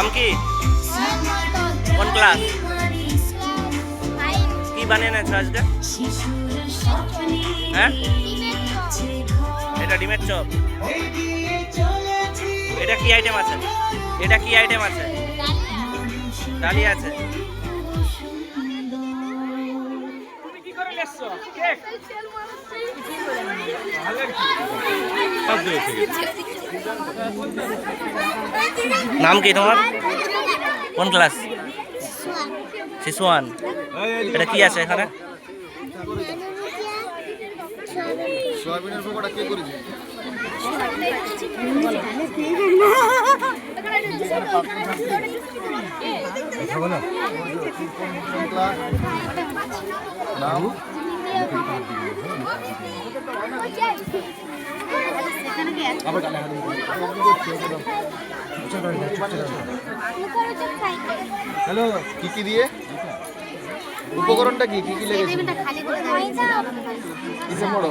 নাম কি? কোন ক্লাস কি বানিয়ে এনেছো আজকে? হ্যাঁ? এটা ডিমের চপ। এটা কি আইটেম আছে? এটা কি আইটেম আছে? ডালি আছে। নাম কি তোমার? কোন ক্লাস? শিশু ওয়ান এটা কি আছে এখানে? সয়াবিনের হ্যালো কি কি দিয়ে? উপকরণটা কি? কি কি লেগেছে? কিসে মোড়ো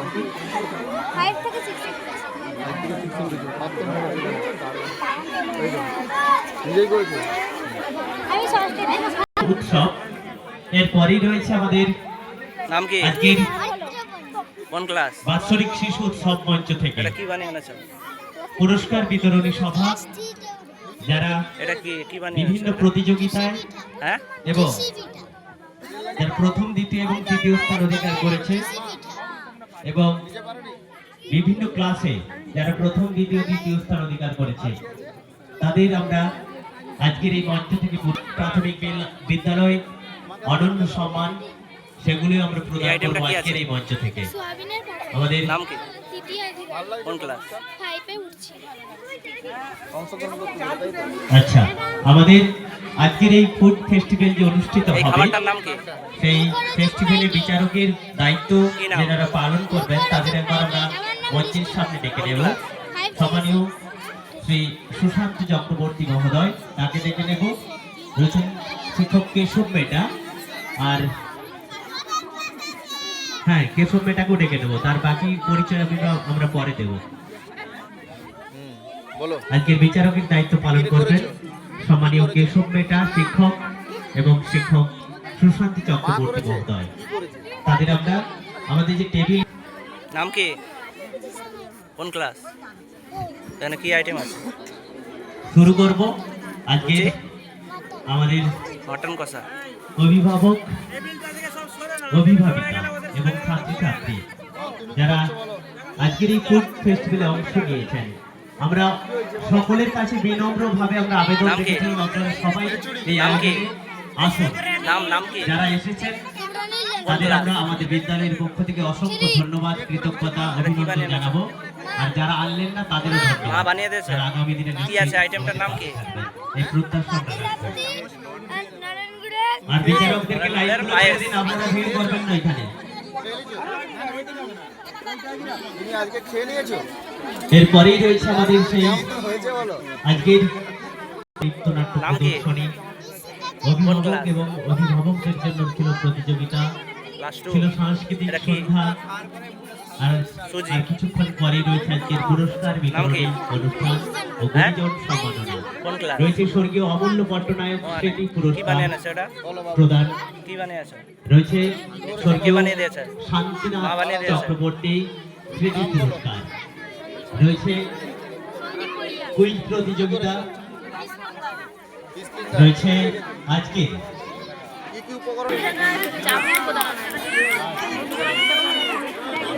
নিজেই করেছে? আমি ষষ্ঠী উৎসব। এরপরেই রয়েছে আমাদের নাম কি? আজকের কোন ক্লাস? বাৎসরিক শিশু উৎসব মঞ্চ থেকে। এটা কি বানিয়ে পুরস্কার বিতরণী সভা। যারা এটা কি কি বানিয়ে বিভিন্ন প্রতিযোগিতায় হ্যাঁ? এবং যারা প্রথম দ্বিতীয় এবং তৃতীয় স্থান অধিকার করেছে এবং বিভিন্ন ক্লাসে যারা প্রথম দ্বিতীয় তৃতীয় স্থান অধিকার করেছে তাদের আমরা আজকের এই মঞ্চ থেকে প্রাথমিক বিদ্যালয় অনন্য সম্মান সেগুলি আমরা প্রদান করব আজকের এই মঞ্চ থেকে। আমাদের নাম কি? কোন ক্লাস? আচ্ছা আমাদের আজকের এই ফুড ফেস্টিভ্যাল যে অনুষ্ঠিত হবে সেই ফেস্টিভ্যালে বিচারকের দায়িত্ব নাম? পালন করবেন তাদের একবার আমরা মঞ্চের সামনে ডেকে নেব। সম্মানীয় শ্রী সুশান্ত চক্রবর্তী মহোদয় তাকে ডেকে নেব। রয়েছেন শিক্ষক কেশব মেটা আর হ্যাঁ কেশব মেটাকেও ডেকে নেব। তার বাকি পরিচয় আমরা আমরা পরে দেব। আজকের বিচারকের দায়িত্ব পালন করবেন সম্মানীয় কেশব মেটা শিক্ষক এবং শিক্ষক সুশান্তি চক্রবর্তী মহোদয়। তাদের আমরা আমাদের যে টেবিল নাম কি? কোন ক্লাস এখানে কি আইটেম আছে? শুরু করব। আজকে আমাদের মটন কষা। অভিভাবক অভিভাবিকা। এবং ছাত্রছাত্রী যারা আজকের এই ফুড ফেস্টিভ্যালে অংশ নিয়েছেন আমরা সকলের কাছে বিনম্রভাবে আমরা আবেদন রেখেছিলাম আপনারা সবাই এই আয়োজনে আসুন। নাম নাম কি? যারা এসেছেন তাদের আমরা আমাদের বিদ্যালয়ের পক্ষ থেকে অসংখ্য ধন্যবাদ কৃতজ্ঞতা অভিনন্দন জানাব। আর যারা আনলেন না তাদেরও মা বানিয়ে দিয়েছে। আগামী দিনে কি আছে? আইটেমটার নাম কি? এই প্রত্যাশা আর বিচারকদেরকে লাইভ পায়েস। দিন আপনারা ভিড় করবেন না এখানে। এরপরেই রয়েছে আমাদের সেই আজকের নৃত্যনাট্য প্রদর্শনী। অভিভাবক এবং অভিভাবকদের জন্য ছিল প্রতিযোগিতা। লাস্ট এটা কি? সুজি। কিছুক্ষণ পরেই রয়েছে আজকের পুরস্কার বিতরণী অনুষ্ঠান ও হ্যাঁ? গুণীজন সম্মাননা রয়েছে স্বর্গীয় অমূল্য পট্টনায়ক স্মৃতি পুরস্কার প্রদান রয়েছে স্বর্গীয় বানিয়ে দিয়েছে? শান্তিনাথ? চক্রবর্তী স্মৃতি পুরস্কার রয়েছে কুইজ প্রতিযোগিতা রয়েছে আজকে কি উপকরণ?